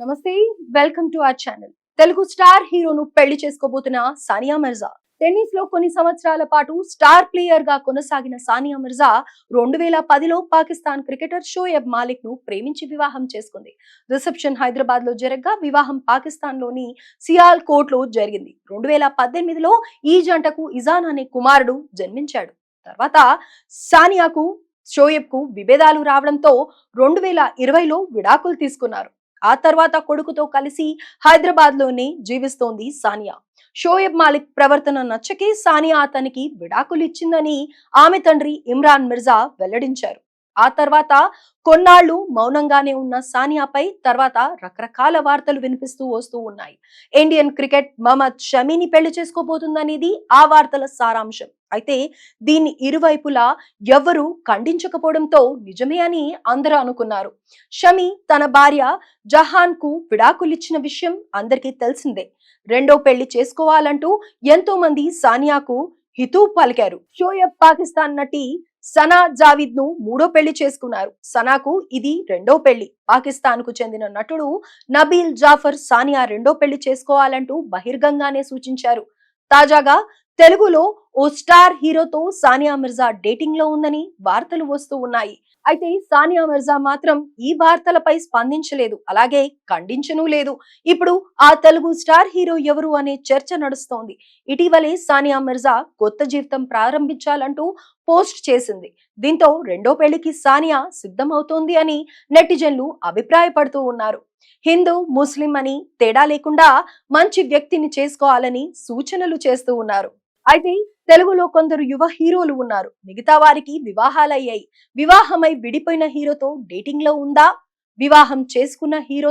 నమస్తే welcome to our channel. Telugu star హీరోను పెళ్ళి చేసుకోబోతున్న సానియా మిర్జా. టెన్నిస్లో కొన్ని సంవత్సరాల పాటు స్టార్ ప్లేయర్గా కొనసాగిన సానియా మిర్జా రెండు వేల పదిలో పాకిస్తాన్ క్రికెటర్ షోయబ్ మాలిక్ను ప్రేమించి వివాహం చేసుకుంది. రిసెప్షన్ హైదరాబాద్లో జరగగా వివాహం పాకిస్తాన్లోని సియాల్ కోట్లో జరిగింది. రెండు వేల పద్దెనిమిదిలో ఈ జంటకు ఇజాన్ అనే కుమారుడు జన్మించాడు. తర్వాత సానియాకు షోయబ్కు విభేదాలు రావడంతో రెండు వేల ఇరవైలో విడాకులు తీసుకున్నారు. ఆ తర్వాత కొడుకుతో కలిసి హైదరాబాద్లోనే జీవిస్తోంది సానియా. షోయబ్ మాలిక్ ప్రవర్తన నచ్చకి సానియా అతనికి విడాకులు ఇచ్చిందని ఆమె తండ్రి ఇమ్రాన్ మిర్జా వెల్లడించారు. ఆ తర్వాత కొన్నాళ్ళు మౌనంగానే ఉన్న సానియాపై తర్వాత రకరకాల వార్తలు వినిపిస్తూ వస్తూ ఉన్నాయి. ఇండియన్ క్రికెట్ మహమ్మద్ షమీని పెళ్ళి చేసుకోబోతుందనేది ఆ వార్తల సారాంశం. అయితే దీన్ని ఇరువైపులా ఎవ్వరూ ఖండించకపోవడంతో నిజమే అని అందరూ అనుకున్నారు. షమి తన భార్య జహాన్కు విడాకులిచ్చిన విషయం అందరికీ తెలిసిందే. రెండో పెళ్ళి చేసుకోవాలంటూ ఎంతో మంది సానియాకు హితూ పలికారు. షోయబ్ పాకిస్తాన్ నటి సనా జావిద్ను మూడో పెళ్ళి చేసుకున్నారు. సనాకు ఇది రెండో పెళ్ళి. పాకిస్తాన్కు చెందిన నటుడు నబీల్ జాఫర్ సానియా రెండో పెళ్ళి చేసుకోవాలంటూ బహిర్గంగానే సూచించారు. తాజాగా తెలుగులో ఓ స్టార్ హీరోతో సానియా మిర్జా డేటింగ్లో ఉందని వార్తలు వస్తూ ఉన్నాయి. అయితే సానియా మిర్జా మాత్రం ఈ వార్తలపై స్పందించలేదు. అలాగే ఖండించనూ లేదు. ఇప్పుడు ఆ తెలుగు స్టార్ హీరో ఎవరు అనే చర్చ నడుస్తోంది. ఇటీవలే సానియా మిర్జా కొత్త జీవితం ప్రారంభించాలంటూ పోస్ట్ చేసింది. దీంతో రెండో పెళ్ళికి సానియా సిద్ధమవుతోంది అని నెటిజన్లు అభిప్రాయపడుతూ ఉన్నారు. హిందూ ముస్లిం అని తేడా లేకుండా మంచి వ్యక్తిని చేసుకోవాలని సూచనలు చేస్తూ ఉన్నారు. అయితే తెలుగులో కొందరు యువ హీరోలు ఉన్నారు. మిగతా వారికి వివాహాలయ్యాయి. వివాహమై విడిపోయిన హీరోతో డేటింగ్లో ఉందా? వివాహం చేసుకున్న హీరో